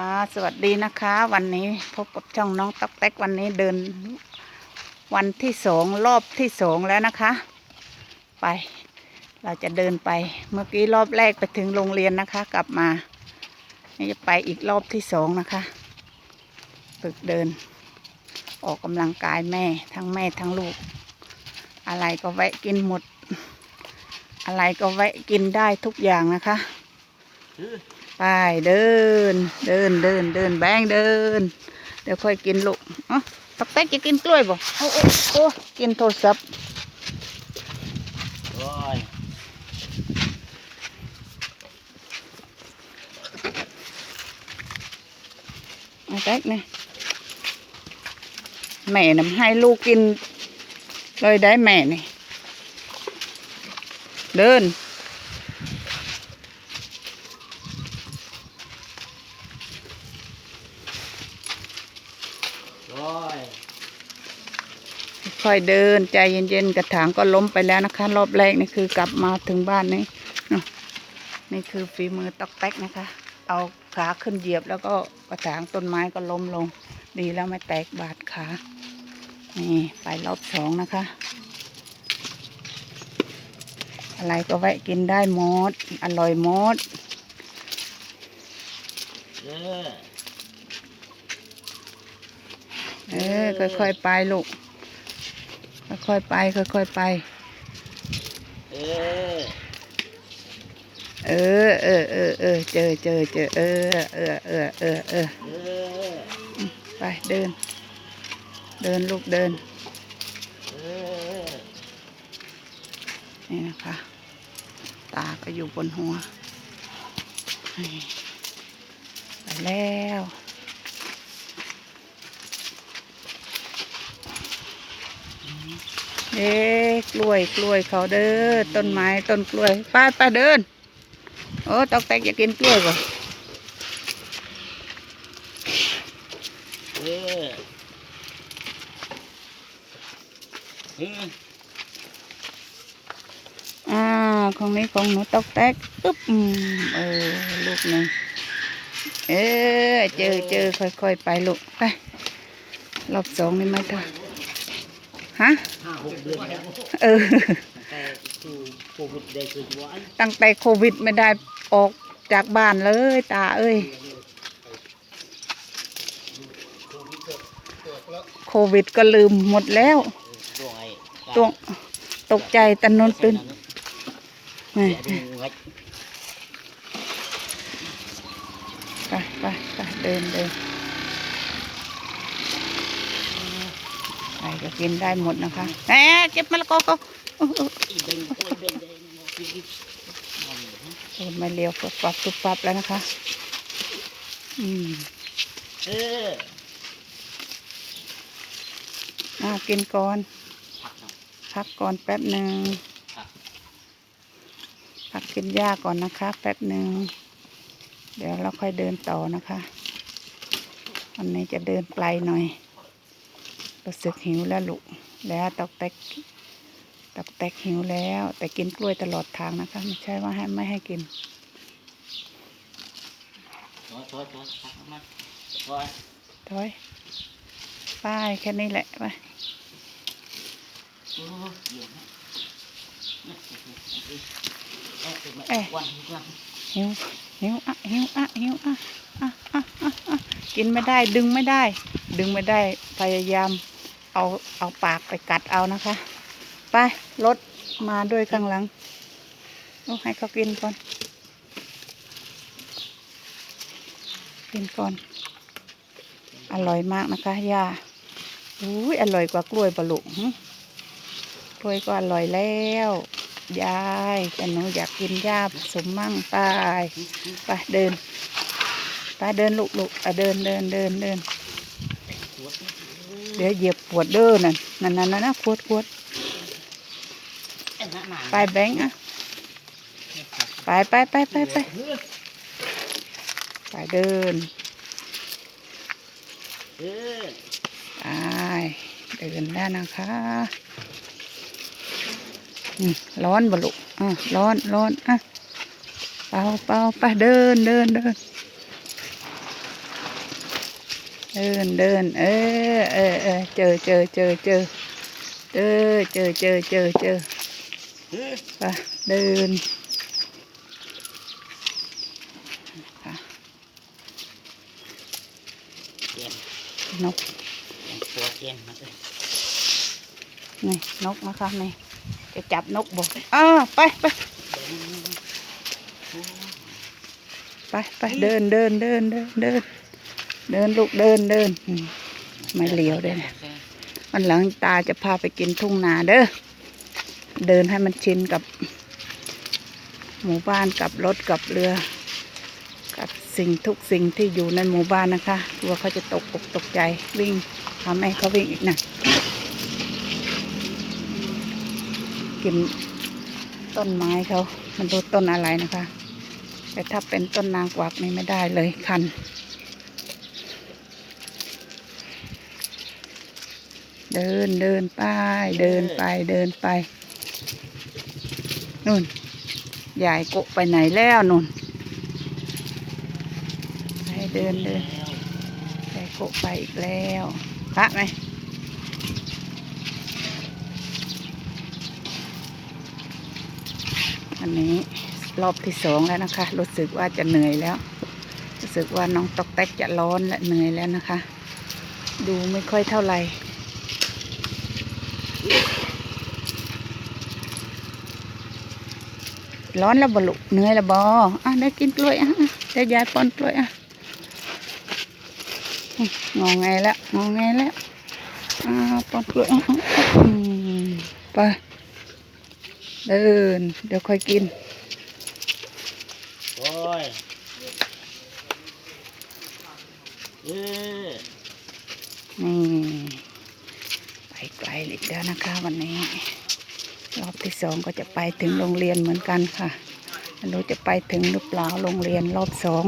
ค่ะ สวัสดีนะคะ วันนี้พบกับช่องน้องตักแตกวันนี้เดิน วันที่สองรอบที่สองแล้วนะคะ ไป เราจะเดินไปเมื่อกี้รอบแรกไปถึงโรงเรียนนะคะ กลับมานี่จะไปอีกรอบที่สองนะคะฝึกเดิน ออกกำลังกายแม่ทั้งแม่ทั้งลูก อะไรก็แวะกินหมด อะไรก็แวะกินได้ทุกอย่างนะคะ ไปเดิน เดินเดินเดินแบงเดิน เดี๋ยวค่อยกินลูกอ๋อตักแตกจะกินกล้วยบ่โอ้โอ้โอ้กินโทรศัพท์โอ้ยตักแตกเนี่ยแม่นำให้ลูกกินเลยได้แม่นี่เดิน โอ้ย ค่ อยเดิน ใจเย็นๆกระถางก็ล้มไปแล้วนะคะ รอบแรกนี่คือกลับมาถึงบ้านนี่อะนี่คือฝีมือตอกแตกนะคะ เอาขาขึ้นเหยียบแล้วก็กระถางต้นไม้ก็ล้มลง ดีแล้วไม่แตกบาดขานี่ไปรอบสองนะคะ อะไรก็แวะกินได้หมด อร่อยหมดเออเออค่อยๆไปลูก ค่อยๆไป ค่อยๆไป เออ เออ เออ เออ เออ เจอเจอเจอเออ เออ เออ เออ เออเออไปเดิน เดินลูกเดินเออนี่นะคะ ตาก็อยู่บนหัวนี่ไปแล้ว เอ๊กล้วยกล้วยเขาเด้อต้นไม้ต้นกล้วยป้าป้าเดินโอ้ตอกแตกอยากกินกล้วยป่ะเออเอออ่าของนี้ของหนูตอกแตกอึ๊บเออลูกหนึ่งเออเจอเจอค่อยๆไปลูกไปรอบสองนี่ไม่ได้ ฮะห้าหกเดือนแล้วเออ แต่คือโควิดได้คือวันตั้งแต่โควิดไม่ได้ออกจากบ้านเลยตาเอ้ย โควิดก็ลืมหมดแล้วด้วยตัวตกใจตันนนตื่นไปไปไปเดินเดิน ไปก็กินได้หมดนะคะแหมเก็บมะละกอก็เออเอออีเบงโอ้ยเบงได้มองฟิวมมาเลี้ยวปุ๊บปับปุ๊บปับแล้วนะคะ อืมเอออ่ากินก่อนผักหน่อยพักก่อนแป๊บหนึ่งผักพักกินหญ้าก่อนนะคะ แป๊บหนึ่งเดี๋ยวเราค่อยเดินต่อนะคะวันนี้จะเดินไกลหน่อย รู้สึกหิวแล้วลูกแล้วตอกแตกตอกแตกหิวแล้ว แต่กินกล้วยตลอดทางนะคะ ไม่ใช่ว่าให้ไม่ให้กินถอยถอยถอยผักมาถอยถอยไปแค่นี้แหละไปโอ้ยเดี๋ยวนะเอ๊ะวันวันหิวหิวอะหิวอะหิวอะอะอะอะอะกินไม่ได้ดึงไม่ได้ ดึงไม่ได้พยายาม เอาเอาปากไปกัดเอานะคะ ไปรถมาด้วยข้างหลังโอ้ให้เขากินก่อน กินก่อน อร่อยมากนะคะย่าอุ้ยอร่อยกว่ากล้วยบะลุหึกล้วยก็อร่อยแล้วยายแต่หนูอยากกินหญ้าสมมั่งไปไปเดินไปเดินลูกลูกอะเดินเดินเดินเดิน เดี๋ยวเหยียบปวดเด้อนั่นนั่นนั่นนั่นนะขวดขวดไปแบงค์อะไปไปไปไปไปไปเดินเออไปเดินแล้วนะคะอืมร้อนบ่ลูกอะร้อนร้อนอะเป่าเป่าไปเดินเดินเดิน เดินเดินเออเออเออเจอเจอเจอเจอเออเจอเจอเจอเจอเฮ้ยไปเดินค่ะเตียนนกตัวเตียนมาเลยนี่นกนะคะนี่จะจับนกบอกอ่าไปไปไปไปเดินเดินเดินเดินเดิน เดินลูกเดินเดินมไม่เลี้ยวด้วยนะวันหลังตาจะพาไปกินทุ่งนาเด้อเดินให้มันชินกับ หมู่บ้านกับรถกับเรือ กับสิ่งทุกสิ่งที่อยู่ในหมู่บ้านนะคะกลัวเขาจะตกอกตกใจวิ่งพาแม่เขาวิ่งอีกนะกินต้นไม้เขามันรู้ต้นอะไรนะคะ แต่ถ้าเป็นต้นนางกวักนี่ไม่ได้เลยคัน เดินเดินไปเดินไปเดินไปนู่นยายโกะไปไหนแล้วนู่นไปเดินเดินยายโกะไปอีกแล้วพระไหมอันนี้รอบที่สองแล้วนะคะ รู้สึกว่าจะเหนื่อยแล้ว รู้สึกว่าน้องตอกแตกจะร้อนและเหนื่อยแล้วนะคะ ดูไม่ค่อยเท่าไหร่ ร้อนแล้วบลุเหนื่อยแล้วบออะได้กินกล้วยอะอะได้ยายป้อนกล้วยอะอืมงอไงแล้วงอไงแล้วอ่าป้อนกล้วยอะอะอะอืมไปเดิน เดี๋ยวค่อยกินโอ้ยเออนี่ไปไกลอีกแล้วนะคะวันนี้ รอบที่สองก็จะไปถึงโรงเรียนเหมือนกันค่ะไม่รู้จะไปถึงหรือเปล่าโรงเรียนรอบสอง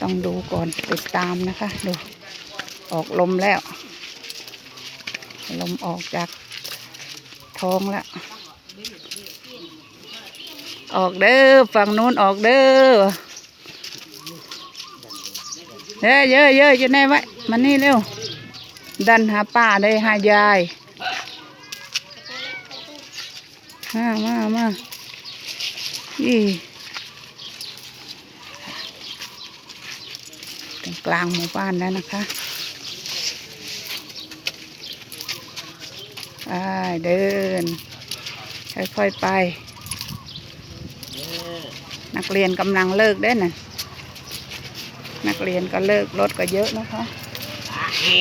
ต้องดูก่อนติดตามนะคะ ดูออกลมแล้ว ลมออกจากท้องแล้ว ออกเด้อฝั่งนู้นออกเด้อเฮ้ยเยอะเยอะอยู่ไหนไว้มานี่เร็ว ดันหาป้าเลยหายาย มามามาอีถึงกลางหมู่บ้านแล้วนะคะไปเดิน ค่อยๆไปเออนักเรียนกำลังเลิกได้น่ะนักเรียนก็เลิกรถก็เยอะนะคะอาเฮ้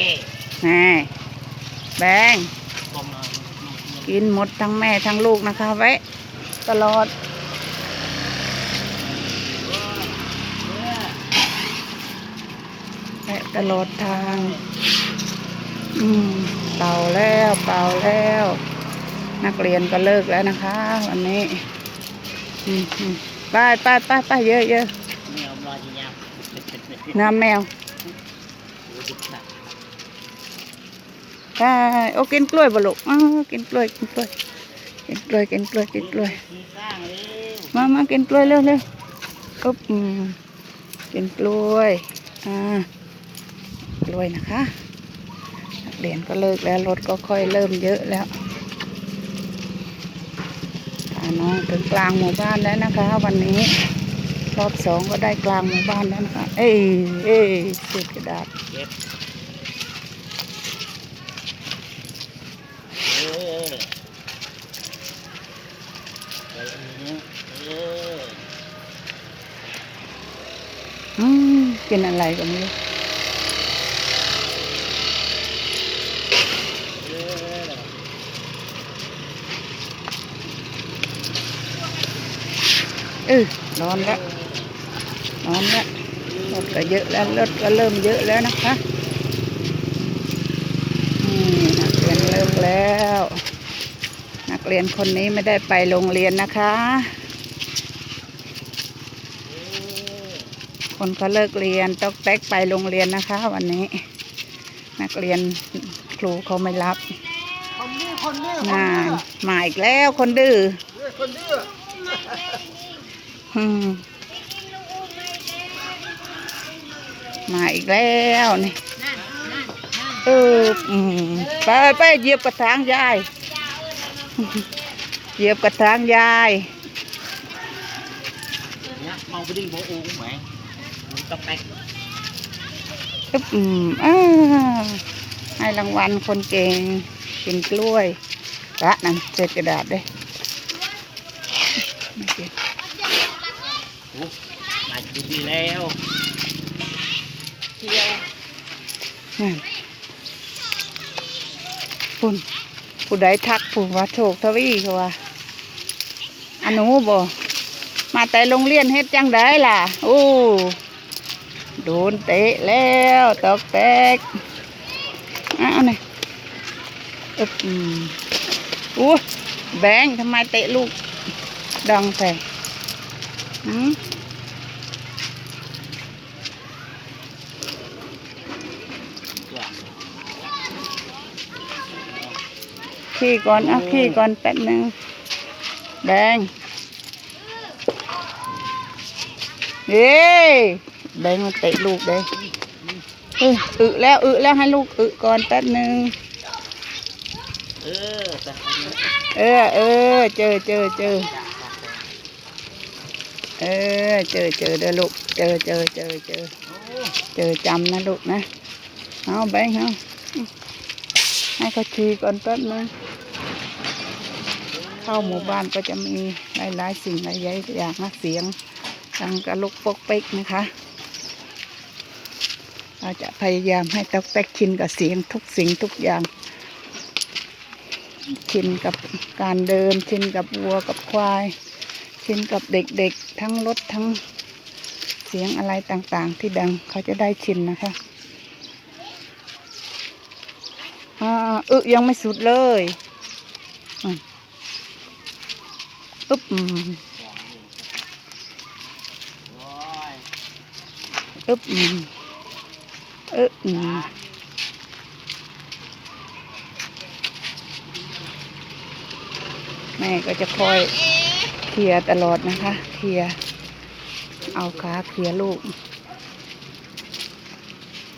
แม่แบง กลมเอากินหมดทั้งแม่ทั้งลูกนะคะ ไว้ ตลอด แวะตลอดทาง อืมเป่าแล้วเป่าแล้ว นักเรียนก็เลิกแล้วนะคะ วันนี้อืมอืมไปไปไปไปเยอะเยอะแมวรอจียาวเป็นเป็นเป็นเป็นน้ำแมวโอ้ดิบ หนักไปโอ้กินกล้วยบ่ลูกอ้าวกินกล้วยกินกล้วยกินกล้วยกินกล้วยกินกล้วย มามากินกล้วยเร็วเร็วอุ๊บอืมกินกล้วยอ่ากล้วยนะคะนักเรียนก็เลิกแล้วรถก็ค่อยเริ่มเยอะแล้วพาน้องถึงกลางหมู่บ้านแล้วนะคะ วันนี้รอบสองก็ได้กลางหมู่บ้านแล้วนะคะ เอ้ยเอ้ยเศษกระดาษ เก็บเออไปอันนี้เออ อื กินอะไรก็ไม่รู้เออเออร้อนแล้วร้อนแล้วรถก็เยอะแล้วรถก็เริ่มเยอะแล้วนะคะนักเรียนเลิกแล้ว นักเรียนคนนี้ไม่ได้ไปโรงเรียนนะคะ คนเขาเลิกเรียนตอกแตกไปโรงเรียนนะคะ วันนี้ นักเรียนครูเขาไม่รับคนดื้อคนดื้อน่ามาอีกแล้วคนดื้อคนดื้ออืมมาอีกแล้วนี่เอออืมไปไปเหยียบกระถางยายเหยียบกระถางยายเนี่ยเมาไปดิ้งโบอูแหมมัน ตะแตกอึ๊บอืมอ้าให้รางวัลคนเก่งกินกล้วยละนั่นเศษกระดาษเด้ไม่เก็บโอ้มาดูดีแล้วเที่ยวนั่นคุณผู้ใดทักผู้ว่าโชคทวีเขาว่าอันหนูบ่มาแต่โรงเรียนเฮ็ดจังได้ล่ะ โอ้ โดนเตะแล้วตอกแตกเอ้าวนี่อึบอู้แบงทำไมเตะลูกดังใส่หืมขี้ก่อนเอาขี้ก่อนแป๊บหนึงแบงเย้ แบงมันเตะลูกเลยเอ้อึแล้วอึแล้วให้ลูกอึก่อนแป๊บหนึงเออแต่อันนี้เออเออเจอเจอเจอเออเจอเจอเด้อลูกเจอเจอเจอเจอเจอจำนะลูกนะเอาแบงค์เอาให้เขาชีก่อนแป๊บนึงเข้าหมู่บ้านก็จะมีหลายๆสิ่งหลายๆอย่างนะเสียงดังกระลุกปกเป๊กนะคะ เราจะพยายามให้ตอกแตกชินกับเสียงทุกสิ่งทุกอย่าง ชินกับการเดิน ชินกับวัวกับควาย ชินกับเด็กๆ ทั้งรถทั้งเสียงอะไรต่างๆ ที่ดังเขาจะได้ชินนะคะอ่าอึยังไม่สุดเลยอืมอึ๊บ อืมโอ้ยอึ๊บอืมอึ๊บอืมแม่ก็จะคอยเคลียร์ตลอดนะคะเคลียร์เอาขาเคลียร์ลูก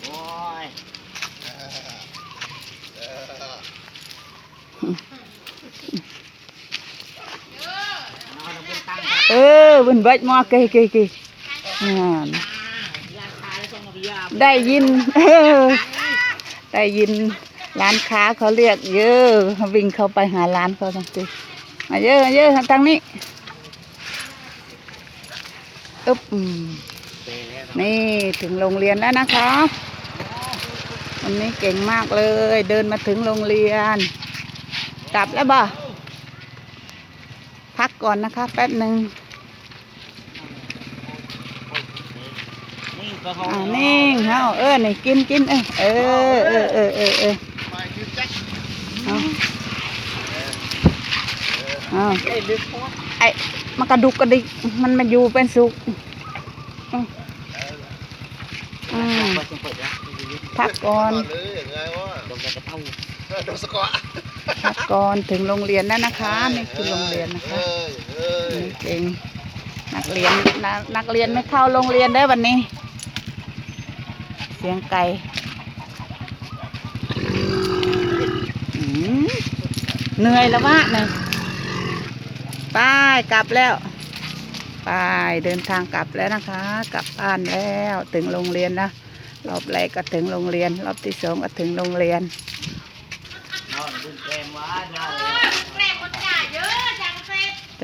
โอ้ยเอาน้ำมันตั้งเออเบิ่นเบิดมาเกยเกยเกยนั่น ได้ยินได้ยินร้านค้าเขาเรียกเยอะวิ่งเข้าไปหาร้านเขาทังทีมาเยอะเยอะทางนี้อึ๊บนี่ถึงโรงเรียนแล้วนะคะวันนี้เก่งมากเลย เดินมาถึงโรงเรียน กลับแล้วบ่พักก่อนนะคะ แป๊บหนึ่ง นี่ก็เขา อ่านิ่งเฮาเออนี่กินกินเออเออเออเออเออเออเอาเอาเอ้ไอ้มันกระดุกกระดิกมันมาอยู่เป็นสุขอืมอืมเปิดเปิดนะพักก่อนทักกอตพักก่อนถึงโรงเรียนแล้วนะคะนี่คือโรงเรียนนะคะเอ้ยเอ้ยนี่เก่งนักเรียนนักนักเรียนไม่เข้าโรงเรียนได้วันนี้ สียงไก่เหนื่อยแล้ววะเนี่ยไปกลับแล้วไปเดินทางกลับแล้วนะคะ กลับบ้านแล้วถึงโรงเรียนนะรอบแรกก็ถึงโรงเรียน รอบที่สองก็ถึงโรงเรียน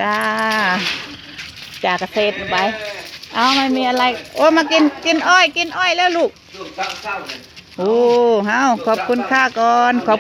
จ้าจากเกษตรไปเอาไม่มีอะไร โอ้มากินกินอ้อย กินอ้อยแล้วลูก โอ้เฮาขอบคุณค่าก่อนขอบ